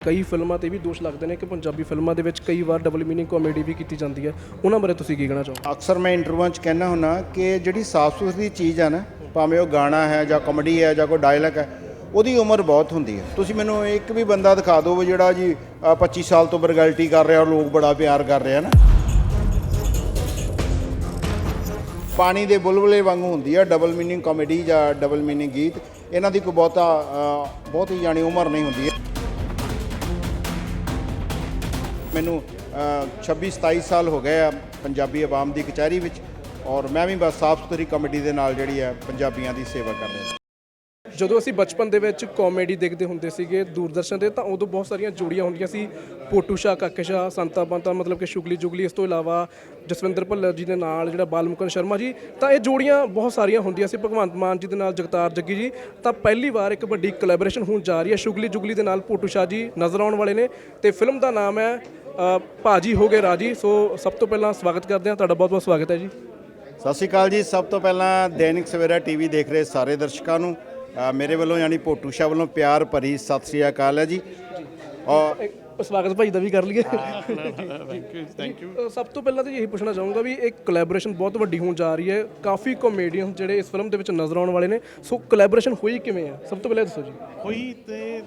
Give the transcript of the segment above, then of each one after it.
ਕਈ ਫਿਲਮਾਂ ਤੇ ਵੀ ਦੋਸ਼ ਲੱਗਦੇ ਨੇ ਕਿ ਪੰਜਾਬੀ ਫਿਲਮਾਂ ਦੇ ਵਿੱਚ ਕਈ ਵਾਰ ਡਬਲ ਮੀਨਿੰਗ ਕਾਮੇਡੀ ਵੀ ਕੀਤੀ ਜਾਂਦੀ ਹੈ। ਉਹਨਾਂ ਬਾਰੇ ਤੁਸੀਂ ਕੀ ਕਹਿਣਾ ਚਾਹੋ ਅਕਸਰ ਮੈਂ ਇੰਟਰਵਿਊਆਂ 'ਚ ਕਹਿਣਾ ਹੁੰਦਾ ਕਿ ਜਿਹੜੀ ਸਾਫ਼ ਸੁਥਰੀ ਚੀਜ਼ ਆ ਨਾ ਭਾਵੇਂ ਉਹ ਗਾਣਾ ਹੈ ਜਾਂ ਕਾਮੇਡੀ ਹੈ ਜਾਂ ਕੋਈ ਡਾਇਲੌਗ ਹੈ ਉਹਦੀ ਉਮਰ ਬਹੁਤ ਹੁੰਦੀ ਹੈ। ਤੁਸੀਂ ਮੈਨੂੰ ਇੱਕ ਵੀ ਬੰਦਾ ਦਿਖਾ ਦਿਓ ਵੀ ਜਿਹੜਾ ਜੀ ਅ, 25 ਸਾਲ ਤੋਂ ਬਰਗਲਟੀ ਕਰ ਰਿਹਾ ਔਰ ਲੋਕ ਬੜਾ ਪਿਆਰ ਕਰ ਰਹੇ ਆ ਨਾ। ਪਾਣੀ ਦੇ ਬੁਲਬੁਲੇ ਵਾਂਗੂ ਹੁੰਦੀ ਆ ਡਬਲ ਮੀਨਿੰਗ ਕਾਮੇਡੀ ਜਾਂ ਡਬਲ ਮੀਨਿੰਗ ਗੀਤ ਇਹਨਾਂ ਦੀ ਕੋਈ ਬਹੁਤਾ ਅ, ਬਹੁਤੀ ਜਾਣੀ ਉਮਰ ਨਹੀਂ ਹੁੰਦੀ। ਹੈ ਮੈਨੂੰ ਅ, 26 27 ਸਾਲ ਹੋ ਗਏ ਆ ਪੰਜਾਬੀ ਆਵਾਮ ਦੀ ਕਚਹਿਰੀ ਵਿੱਚ ਔਰ ਮੈਂ ਵੀ ਬਸ ਸਾਫ਼ ਸੁਥਰੀ ਕਮੇਡੀ ਦੇ ਨਾਲ ਜਿਹੜੀ ਹੈ ਪੰਜਾਬੀਆਂ ਦੀ ਸੇਵਾ ਕਰ ਰਿਹਾ ਜਦੋਂ ਅਸੀਂ ਬਚਪਨ ਦੇ ਵਿੱਚ ਕਾਮੇਡੀ ਦੇਖਦੇ ਹੁੰਦੇ ਸੀਗੇ ਦੂਰਦਰਸ਼ਨ ਦੇ ਤਾਂ ਉਦੋਂ ਬਹੁਤ ਸਾਰੀਆਂ ਜੋੜੀਆਂ ਹੁੰਦੀਆਂ ਸੀ। ਪੋਟੂ ਸ਼ਾਹ ਕਾਕੇ ਸੰਤਾ ਬੰਤਾ ਮਤਲਬ ਕਿ ਸ਼ੁਗਲੀ ਜੁਗਲੀ ਇਸ ਤੋਂ ਇਲਾਵਾ ਜਸਵਿੰਦਰ ਭੱਲਰ ਜੀ ਦੇ ਨਾਲ ਜਿਹੜਾ ਬਾਲਮੁਕਨ ਸ਼ਰਮਾ ਜੀ ਤਾਂ ਇਹ ਜੋੜੀਆਂ ਬਹੁਤ ਸਾਰੀਆਂ ਹੁੰਦੀਆਂ ਸੀ। ਭਗਵੰਤ ਮਾਨ ਜੀ ਦੇ ਨਾਲ ਜਗਤਾਰ ਜੱਗੀ ਜੀ ਤਾਂ ਪਹਿਲੀ ਵਾਰ ਇੱਕ ਵੱਡੀ ਕੋਲੈਬੋਰੇਸ਼ਨ ਹੋਣ ਜਾ ਰਹੀ ਹੈ। ਸ਼ੁਗਲੀ ਜੁਗਲੀ ਦੇ ਨਾਲ ਪੋਟੂ ਸ਼ਾਹ ਜੀ ਨਜ਼ਰ ਆਉਣ ਵਾਲੇ ਨੇ ਤੇ ਫਿਲਮ ਦਾ ਨਾਮ ਹੈ ਭਾਜੀ ਹੋ ਗਏ ਰਾਜੀ ਸੋ ਸਭ ਤੋਂ ਪਹਿਲਾਂ ਸਵਾਗਤ ਕਰਦੇ ਹਾਂ। ਤੁਹਾਡਾ ਬਹੁਤ ਬਹੁਤ ਸਵਾਗਤ ਹੈ ਜੀ। ਸਤਿ ਸ਼੍ਰੀ ਅਕਾਲ ਜੀ। ਸਭ ਤੋਂ ਪਹਿਲਾਂ ਦੈਨਿਕ ਸਵੇਰਾ ਟੀਵੀ ਦੇਖ ਰਹੇ ਸਾਰੇ ਦਰਸ਼ਕਾਂ ਨੂੰ। ਮੇਰੇ ਵੱਲੋਂ ਯਾਨੀ ਪੋਟੂ ਸ਼ਾਹ ਵੱਲੋਂ ਪਿਆਰ ਭਰੀ ਸਤਿ ਸ਼੍ਰੀ ਅਕਾਲ ਹੈ ਜੀ। ਔਰ ਸਵਾਗਤ ਭਾਈ ਦਾ ਵੀ ਕਰ ਲਈਏ। ਥੈਂਕ ਯੂ ਥੈਂਕ ਯੂ ਸਭ ਤੋਂ ਪਹਿਲਾਂ ਤਾਂ ਇਹੀ ਪੁੱਛਣਾ ਚਾਹੂੰਗਾ ਵੀ ਇੱਕ ਕੋਲੈਬੋਰੇਸ਼ਨ ਬਹੁਤ ਵੱਡੀ ਹੋਣ ਜਾ ਰਹੀ ਹੈ। ਕਾਫੀ ਕਾਮੇਡੀਅਨ ਜਿਹੜੇ ਇਸ ਫਿਲਮ ਦੇ ਵਿੱਚ ਨਜ਼ਰ ਆਉਣ ਵਾਲੇ ਨੇ। ਸੋ ਕੋਲੈਬੋਰੇਸ਼ਨ ਹੋਈ ਕਿਵੇਂ ਹੈ? ਸਭ ਤੋਂ ਪਹਿਲਾਂ ਦੱਸੋ ਜੀ। ਹੋਈ ਤੇ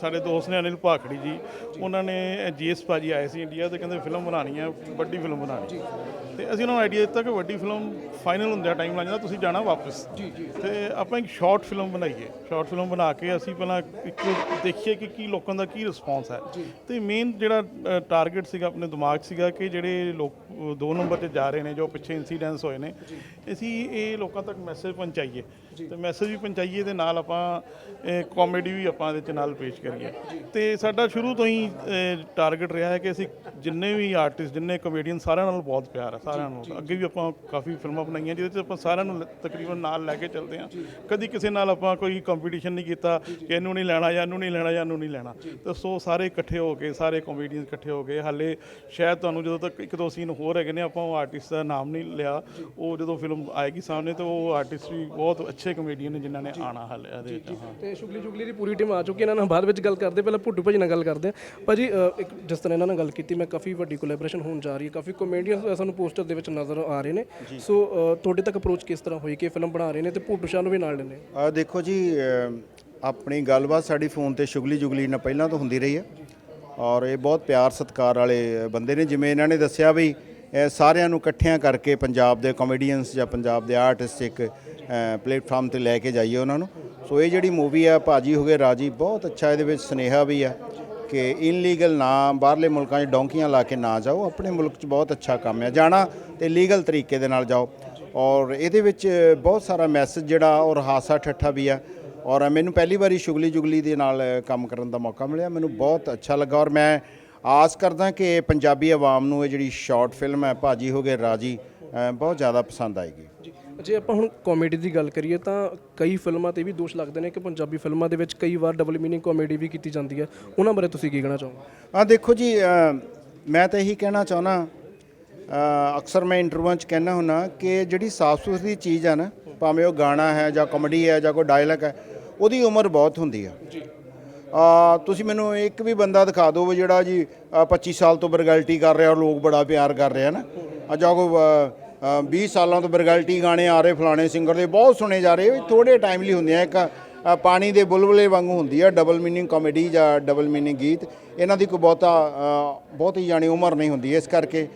ਸਾਡੇ ਦੋਸਤ ਨੇ ਅਨਿਲ ਭਾਖੜੀ ਜੀ। ਉਹਨਾਂ ਨੇ ਜੀਐਸ ਭਾਜੀ ਆਏ ਸੀ ਇੰਡੀਆ ਤੇ ਕਹਿੰਦੇ ਫਿਲਮ ਬਣਾਣੀ ਹੈ ਵੱਡੀ ਫਿਲਮ ਬਣਾਣੀ ਤੇ ਅਸੀਂ ਉਹਨਾਂ ਨੂੰ ਆਈਡੀਆ ਦਿੱਤਾ ਕਿ ਵੱਡੀ ਫਿਲਮ ਫਾਈਨਲ ਹੁੰਦਿਆਂ ਟਾਈਮ ਲੱਗ ਜਾਂਦਾ ਤੁਸੀਂ ਜਾਣਾ ਵਾਪਸ। ਜੀ ਜੀ। ਤੇ ਆਪਾਂ ਇੱਕ ਸ਼ਾਰਟ ਫਿਲਮ ਬਣਾਈਏ। ਸ਼ਾਰਟ ਫਿਲਮ ਬਣਾ ਕੇ ਅਸੀਂ ਪਹਿਲਾਂ ਇੱਕ ਦੇਖੀਏ ਕਿ ਕੀ ਲੋਕਾਂ ਦਾ ਕੀ ਰਿਸਪੌਂਸ ਹੈ। ਤੇ ਮੇਨ ਜਿਹੜਾ ਟਾਰਗੇਟ ਸੀਗਾ ਆਪਣੇ ਦਿਮਾਗ ਸੀਗਾ ਕਿ ਜਿਹੜੇ ਲੋਕ ਦੋ ਨੰਬਰ ਤੇ ਜਾ ਰਹੇ ਨੇ ਜੋ ਪਿੱਛੇ ਇਨਸੀਡੈਂਟਸ ਹੋਏ ਨੇ ਅਸੀਂ ਇਹ ਲੋਕਾਂ ਤੱਕ ਮੈਸੇਜ ਪਹੁੰਚਾਈਏ। ਤੇ ਮੈਸੇਜ ਵੀ ਪਹੁੰਚਾਈਏ ਤੇ ਨਾਲ ਆਪਾਂ ਕਾਮੇਡੀ ਵੀ ਆਪਾਂ ਇਹਦੇ ਚ ਨਾਲ ਪੇਸ਼ ਕਰੀਏ। ਤੇ ਸਾਡਾ ਸ਼ੁਰੂ ਤੋਂ ਹੀ ਟਾਰਗੇਟ ਰਿਹਾ ਹੈ ਕਿ ਅਸੀਂ ਜਿੰਨੇ ਵੀ ਆਰਟਿਸਟ ਜਿੰਨੇ ਕਮੇਡੀਅਨ ਸਾਰਿਆਂ ਨਾਲ ਬਹੁਤ ਪਿਆਰ ਹੈ ਸਾਰਿਆਂ ਨੂੰ ਅੱਗੇ ਵੀ ਆਪਾਂ ਕਾਫੀ ਫਿਲਮਾਂ ਬਣਾਈਆਂ ਜਿਹਦੇ ਚ ਆਪਾਂ ਸਾਰਿਆਂ ਨੂੰ ਤਕਰੀਬਨ ਨਾਲ ਲੈ ਕੇ ਚੱਲਦੇ ਹਾਂ। ਕਦੀ ਕਿਸੇ ਨਾਲ ਆਪਾਂ ਕੋਈ ਕੰਪੀਟੀਸ਼ਨ ਨਹੀਂ ਕੀਤਾ ਕਿ ਇਹਨੂੰ ਨਹੀਂ ਲੈਣਾ ਜਾਂ ਇਹਨੂੰ ਨਹੀਂ ਲੈਣਾ ਜਾਂ ਇਹਨੂੰ ਨਹੀਂ ਲੈਣਾ। ਤੇ ਸੋ ਸਾਰੇ ਇਕੱਠੇ ਹੋ ਕੇ ਸਾਰੇ ਕਮੇਡੀਅਨ ਇਕੱਠੇ ਹੋ ਗਏ ਹਾਲੇ ਸ਼ਾਇਦ ਤੁਹਾਨੂੰ ਜਦੋਂ ਤੱਕ ਇੱਕ ਦੋ ਸੀਨ ਹੋਰ ਹੈਗੇ ਨੇ ਆਪਾਂ ਉਹ ਆਰਟਿਸਟ ਦਾ ਨਾਮ ਨਹੀਂ ਲਿਆ ਉਹ ਜਦੋਂ ਫਿਲਮ ਆਏਗੀ ਸਾਹਮਣੇ ਤਾਂ ਉਹ ਆਰਟਿਸਟ ਵੀ ਬਹੁਤ ਅੱਛੇ ਕਮੇਡੀਅਨ ਨੇ ਜਿਨ੍ਹਾਂ ਨੇ ਆਣਾ ਹਾਲੇ ਇਹਦੇ ਵਿੱਚ ਹਾਂ। ਤੇ ਸ਼ੁਗਲੀ ਜੁਗਲੀ ਦੀ ਪੂਰੀ ਟੀਮ ਆ ਚੁੱਕੀ ਹੈ, ਇਹਨਾਂ ਨਾਲ ਬਾਅਦ ਵਿੱਚ ਗੱਲ ਕਰਦੇ ਪਹਿਲਾਂ ਭੁੱਟੂ ਭਾਜੀ ਨਾਲ ਗੱਲ ਕਰਦੇ ਹਾਂ। ਭਾਜੀ ਇੱਕ ਜਿਸ ਤਰ੍ਹਾਂ ਇਹਨਾਂ ਨਾਲ ਗੱਲ ਕੀਤੀ ਮੈਂ ਕਾਫੀ ਵੱਡੀ ਕੋਲੈਬੋਰੇਸ਼ਨ ਹੋਣ ਜਾ ਰਹੀ ਹੈ। ਕਾਫੀ ਕਾਮੇਡੀਅਨ ਸਾਨੂੰ ਪੋਸਟਰ ਦੇ ਵਿੱਚ ਨਜ਼ਰ ਆ ਰਹੇ ਨੇ। ਸੋ ਤੁਹਾਡੇ ਤੱਕ ਅਪਰੋਚ ਕਿਸ ਤਰ੍ਹਾਂ ਹੋਈ ਕਿ ਫਿਲਮ ਬਣਾ ਰਹੇ ਨੇ ਤੇ ਭੁੱਟੂ ਸ਼ਾਹ ਨੂੰ ਵੀ ਨਾਲ ਲੈਂਦੇ ਆ ਦੇਖੋ ਜੀ ਆਪਣੀ ਗੱਲਬਾਤ ਸਾਡੀ ਫੋਨ ਤੇ ਸ਼ੁਗਲੀ ਜੁਗਲੀ ਨਾਲ ਪਹਿਲਾਂ ਤੋਂ ਹੁੰਦੀ ਰਹੀ ਹੈ। ਔਰ ਇਹ ਬਹੁਤ ਪਿਆਰ ਸਤਿਕਾਰ ਵਾਲੇ ਬੰਦੇ ਨੇ, ਜਿਵੇਂ ਇਹਨਾਂ ਨੇ ਦੱਸਿਆ ਵੀ, ਇਹ ਸਾਰਿਆਂ ਨੂੰ ਇਕੱਠਿਆਂ ਕਰਕੇ ਪੰਜਾਬ ਦੇ ਕਾਮੇਡੀਅਨਸ ਜਾਂ ਪੰਜਾਬ ਦੇ ਆਰਟਿਸਟ ਇੱਕ ਪਲੇਟਫਾਰਮ ਤੇ ਲੈ ਕੇ ਜਾਈਏ ਉਹਨਾਂ ਨੂੰ। ਸੋ ਇਹ ਜਿਹੜੀ ਮੂਵੀ ਆ, ਭਾਜੀ ਹੋ ਗਏ ਰਾਜੀ, ਬਹੁਤ ਅੱਛਾ ਇਹਦੇ ਵਿੱਚ ਸਨੇਹਾ ਵੀ ਆ ਕਿ ਇਨਲੀਗਲ ਨਾ, ਬਾਹਰਲੇ ਮੁਲਕਾਂ 'ਚ ਡੌਂਕੀਆਂ ਲਾ ਕੇ ਨਾ ਜਾਓ, ਆਪਣੇ ਮੁਲਕ 'ਚ ਬਹੁਤ ਅੱਛਾ ਕੰਮ ਹੈ ਜਾਣਾ ਤੇ ਲੀਗਲ ਤਰੀਕੇ ਦੇ ਨਾਲ ਜਾਓ। ਔਰ ਇਹਦੇ ਵਿੱਚ ਬਹੁਤ ਸਾਰਾ ਮੈਸੇਜ ਜਿਹੜਾ ਔਰ ਹਾਸਾ ਠੱਠਾ ਵੀ ਆ ਔਰ ਮੈਨੂੰ ਪਹਿਲੀ ਵਾਰੀ ਸ਼ੁਗਲੀ ਜੁਗਲੀ ਦੇ ਨਾਲ ਕੰਮ ਕਰਨ ਦਾ ਮੌਕਾ ਮਿਲਿਆ। ਮੈਨੂੰ ਬਹੁਤ ਅੱਛਾ ਲੱਗਾ ਔਰ ਮੈਂ ਆਸ ਕਰਦਾ ਕਿ ਪੰਜਾਬੀ ਆਵਾਮ ਨੂੰ ਇਹ ਜਿਹੜੀ ਸ਼ਾਰਟ ਫਿਲਮ ਹੈ ਭਾਜੀ ਹੋ ਗਏ ਰਾਜੀ ਬਹੁਤ ਜ਼ਿਆਦਾ ਪਸੰਦ ਆਏਗੀ। ਜੀ ਆਪਾਂ ਹੁਣ ਕਾਮੇਡੀ ਦੀ ਗੱਲ ਕਰੀਏ ਤਾਂ ਕਈ ਫਿਲਮਾਂ ਤੇ ਵੀ ਦੋਸ਼ ਲੱਗਦੇ ਨੇ ਕਿ ਪੰਜਾਬੀ ਫਿਲਮਾਂ ਦੇ ਵਿੱਚ ਕਈ ਵਾਰ ਡਬਲ ਮੀਨਿੰਗ ਕਾਮੇਡੀ ਵੀ ਕੀਤੀ ਜਾਂਦੀ ਹੈ। ਉਹਨਾਂ ਬਾਰੇ ਤੁਸੀਂ ਕੀ ਕਹਿਣਾ ਚਾਹੋਗੇ? ਆ ਦੇਖੋ ਜੀ ਮੈਂ ਤਾਂ ਇਹੀ ਕਹਿਣਾ ਚਾਹੁੰਦਾ ਅ, ਅਕਸਰ ਮੈਂ ਇੰਟਰਵਿਊਆਂ 'ਚ ਕਹਿਣਾ ਹੁੰਨਾ ਕਿ ਜਿਹੜੀ ਸਾਫ਼ ਸੁਥਰੀ ਚੀਜ਼ ਆ ਨਾ ਭਾਵੇਂ ਉਹ ਗਾਣਾ ਹੈ ਜਾਂ ਕਾਮੇਡੀ ਹੈ ਜਾਂ ਕੋਈ ਡਾਇਲੌਗ ਹੈ ਉਹਦੀ ਉਮਰ ਬਹੁਤ ਹੁੰਦੀ ਆ। ਜੀ। ਆ ਤੁਸੀਂ ਮੈਨੂੰ ਇੱਕ ਵੀ ਬੰਦਾ ਦਿਖਾ ਦਿਓ ਜਿਹੜਾ ਜੀ ਅ, 25 ਸਾਲ ਤੋਂ ਬਰਗਲਟੀ ਕਰ ਰਿਹਾ ਔਰ ਲੋਕ ਬੜਾ ਪਿਆਰ ਕਰ ਰਹੇ ਨਾ। ਆ ਜਾਂ ਕੋਈ ਅ, ਅ, 20 ਸਾਲਾਂ ਤੋਂ ਬਰਗਲਟੀ ਗਾਣੇ ਆ ਰਹੇ ਫਲਾਣੇ ਸਿੰਗਰ ਦੇ ਬਹੁਤ ਸੁਣੇ ਜਾ ਰਹੇ ਥੋੜੇ ਟਾਈਮ ਲਈ ਹੁੰਦੇ ਆ। ਇੱਕ ਪਾਣੀ ਦੇ ਬੁਲਬੁਲੇ ਵਾਂਗੂ ਹੁੰਦੀ ਆ ਡਬਲ ਮੀਨਿੰਗ ਕਾਮੇਡੀ ਜਾਂ ਡਬਲ ਮੀਨਿੰਗ ਗੀਤ। ਇਹਨਾਂ ਦੀ ਕੋਈ ਬਹੁਤਾ ਬਹੁਤੀ ਜਾਣੀ ਉਮਰ ਨਹੀਂ ਹੁੰਦੀ ਇਸ ਕਰਕੇ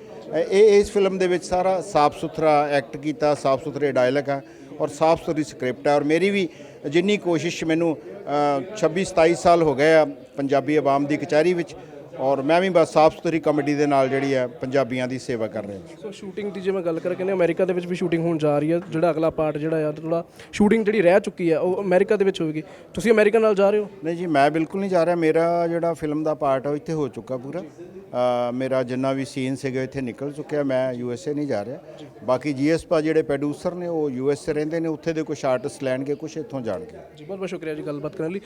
ਇਹ ਇਸ ਫਿਲਮ ਦੇ ਵਿੱਚ ਸਾਰਾ ਸਾਫ਼ ਸੁਥਰਾ ਐਕਟ ਕੀਤਾ ਸਾਫ਼ ਸੁਥਰੇ ਡਾਇਲੌਗ ਆ। ਔਰ ਸਾਫ਼ ਸੁਥਰੀ ਸਕ੍ਰਿਪਟ ਹੈ ਔਰ ਮੇਰੀ ਵੀ ਜਿੰਨੀ ਕੋਸ਼ਿਸ਼ ਮੈਨੂੰ ਅ, 26 27 ਸਾਲ ਹੋ ਗਏ ਆ ਪੰਜਾਬੀ ਆਵਾਮ ਦੀ ਕਚਹਿਰੀ ਵਿੱਚ ਔਰ ਮੈਂ ਵੀ ਬਸ ਸਾਫ਼ ਸੁਥਰੀ ਕਮੇਡੀ ਦੇ ਨਾਲ ਜਿਹੜੀ ਹੈ ਪੰਜਾਬੀਆਂ ਦੀ ਸੇਵਾ ਕਰ ਰਿਹਾ ਸੋ ਸ਼ੂਟਿੰਗ ਦੀ ਜੇ ਮੈਂ ਗੱਲ ਕਰਾਂ ਕਹਿੰਦੇ ਅਮਰੀਕਾ ਦੇ ਵਿੱਚ ਵੀ ਸ਼ੂਟਿੰਗ ਹੋਣ ਜਾ ਰਹੀ ਹੈ ਜਿਹੜਾ ਅਗਲਾ ਪਾਰਟ ਜਿਹੜਾ ਆ ਥੋੜਾ ਸ਼ੂਟਿੰਗ ਜਿਹੜੀ ਰਹਿ ਚੁੱਕੀ ਹੈ ਉਹ ਅਮਰੀਕਾ ਦੇ ਵਿੱਚ ਹੋਵੇਗੀ। ਤੁਸੀਂ ਅਮਰੀਕਾ ਨਾਲ ਜਾ ਰਹੇ ਹੋ? ਨਹੀਂ ਜੀ ਮੈਂ ਬਿਲਕੁਲ ਨਹੀਂ ਜਾ ਰਿਹਾ ਮੇਰਾ ਜਿਹੜਾ ਫਿਲਮ ਦਾ ਪਾਰਟ ਹੈ ਉਹ ਇੱਥੇ ਹੋ ਚੁੱਕਾ ਪੂਰਾ। ਮੇਰਾ ਜਿੰਨਾ ਵੀ ਸੀਨ ਸੀਗਾ ਇੱਥੇ ਨਿਕਲ ਚੁੱਕਿਆ, ਮੈਂ ਯੂ ਐਸ ਏ ਨਹੀਂ ਜਾ ਰਿਹਾ। ਬਾਕੀ ਜੀਐਸ ਪਾ ਜਿਹੜੇ ਪ੍ਰੋਡਿਊਸਰ ਨੇ, ਉਹ ਯੂ ਐਸ ਏ ਰਹਿੰਦੇ ਨੇ, ਉੱਥੇ ਦੇ ਕੁਝ ਆਰਟਿਸਟ ਲੈਣਗੇ ਕੁਝ ਇੱਥੋਂ ਜਾਣਗੇ। ਜੀ, ਬਹੁਤ ਬਹੁਤ ਸ਼ੁਕਰੀਆ ਜੀ ਗੱਲਬਾਤ ਕਰਨ ਲਈ।